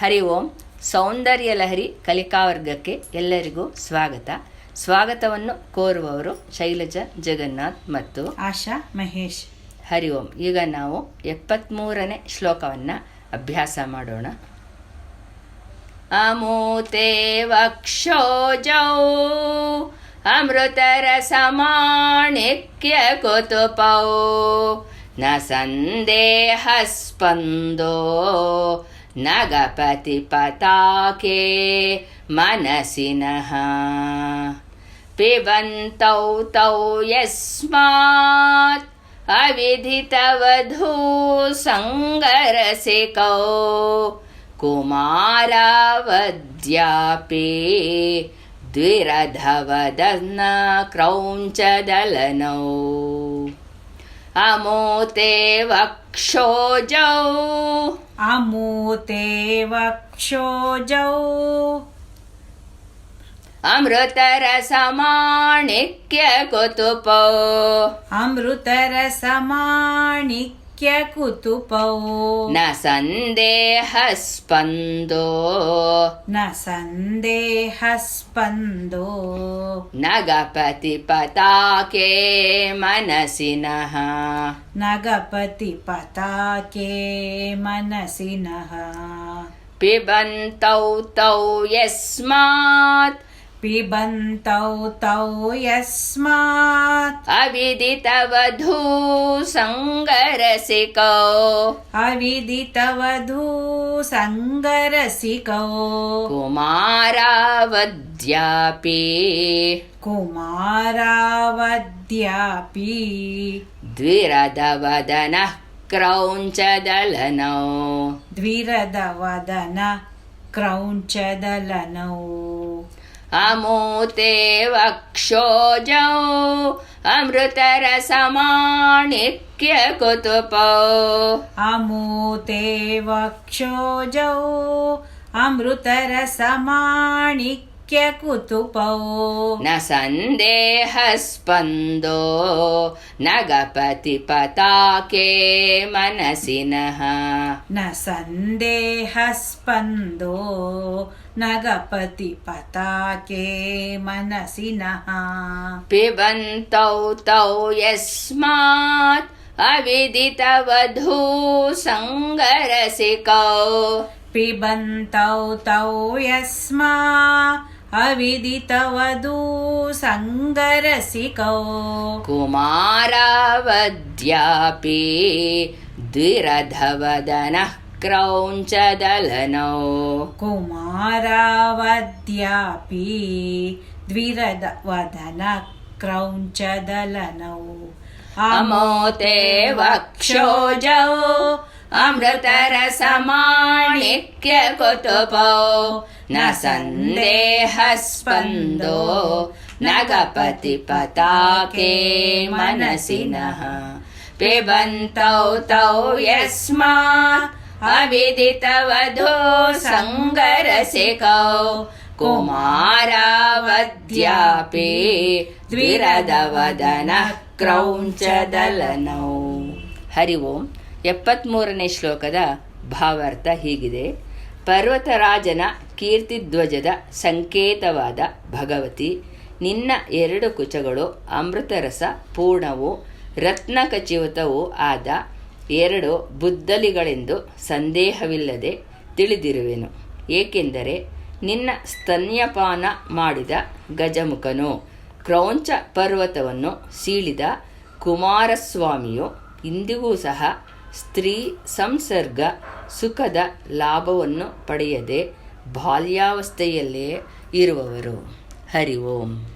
ಹರಿ ಓಂ. ಸೌಂದರ್ಯ ಲಹರಿ ಕಲಿಕಾವರ್ಗಕ್ಕೆ ಎಲ್ಲರಿಗೂ ಸ್ವಾಗತ. ಸ್ವಾಗತವನ್ನು ಕೋರುವವರು ಶೈಲಜಾ ಜಗನ್ನಾಥ್ ಮತ್ತು ಆಶಾ ಮಹೇಶ್. ಹರಿ ಓಂ. ಈಗ ನಾವು ಎಪ್ಪತ್ತ್ಮೂರನೇ ಶ್ಲೋಕವನ್ನು ಅಭ್ಯಾಸ ಮಾಡೋಣ. ಅಮೂತೆ ವಕ್ಷೋಜೌ ಅಮೃತರಸಮಾಣಿಕ್ಯ ಕುತುಪೌ ನ ಸಂದೇಹಸ್ಪಂದೋ नगपतिपताके मनसि नः पिबन्तौ तौ यस्मात् अविदितवधू सङ्गरसिकौ कुमारावद्यापि द्विरधवद क्रौञ्चदलनौ अमूते वक्षोजौ अमूते वक्षोजौ अमृतरसमाणिक्य कुतुपौ। अमृतरसमाणिक्य ಕುತುಪೌ न सन्देहस्पन्दो ನ ಸಂದೇಹಸ್ಪಂದೋ नगपति पताके मनसिनः ನಗಪತಿ ಪತಾಕೆ ಮನಸಿನಃ पिबन्तौ तौ यस्मात् पिबन्तौ तौ यस्मात् अविदितवधू सङ्गरसिकौ अविदितवधू सङ्गरसिकौ कुमारावद्यापि कुमारावद्यापि द्विरदवदनः क्रौञ्चदलनौ द्विरदवदन क्रौञ्चदलनौ अमूते वक्षोजौ जौ अमृतर समाणिक्य कुतुप अमुते ವಕ್ಷೋಜೌ ಅಮೃತರಸಮಾಣಿಕ್ಯ ಕುತುಪೌ न सन्देहस्पन्दो नगपति पताके मनसिनः ನ ಸಂದೇಹಸ್ಪಂದೋ ನಗಪತಿ ಪತಾಕೆ ಮನಸಿನಃ पिबन्तौ तौ यस्मात् अविदितवधू सङ्गरसिकौ पिबन्तौ तौ यस्मा अविदितवधू सङ्गरसिकौ। कुमारावद्यापि द्विरधवदनः क्रौञ्चदलनौ। कुमारावद्यापि द्विरदवदन क्रौञ्चदलनौ। अमोते वक्षोजौ अमृतरसमाणिक्य कुतुपो न सन्देहस्पन्दो न गपतिपताके मनसिनः पिबन्तौ तौ यस्मा अविदितवधो सङ्गरसिकौ कुमारावद्यापि द्विरदवदनः क्रौञ्चदलनौ हरि ओम् ಎಪ್ಪತ್ತ್ಮೂರನೇ ಶ್ಲೋಕದ ಭಾವಾರ್ಥ ಹೀಗಿದೆ. ಪರ್ವತರಾಜನ ಕೀರ್ತಿಧ್ವಜದ ಸಂಕೇತವಾದ ಭಗವತಿ, ನಿನ್ನ ಎರಡು ಕುಚಗಳು ಅಮೃತರಸ ಪೂರ್ಣವೂ ರತ್ನಖಚಿತವೂ ಆದ ಎರಡು ಬುದ್ದಲಿಗಳೆಂದು ಸಂದೇಹವಿಲ್ಲದೆ ತಿಳಿದಿರುವೆನು. ಏಕೆಂದರೆ ನಿನ್ನ ಸ್ತನ್ಯಪಾನ ಮಾಡಿದ ಗಜಮುಖನು, ಕ್ರೌಂಚ ಪರ್ವತವನ್ನು ಸೀಳಿದ ಕುಮಾರಸ್ವಾಮಿಯು ಇಂದಿಗೂ ಸಹ ಸ್ತ್ರೀ ಸಂಸರ್ಗ ಸುಖದ ಲಾಭವನ್ನು ಪಡೆಯದೆ ಬಾಲ್ಯಾವಸ್ಥೆಯಲ್ಲೇ ಇರುವವರು. ಹರಿ ಓಂ.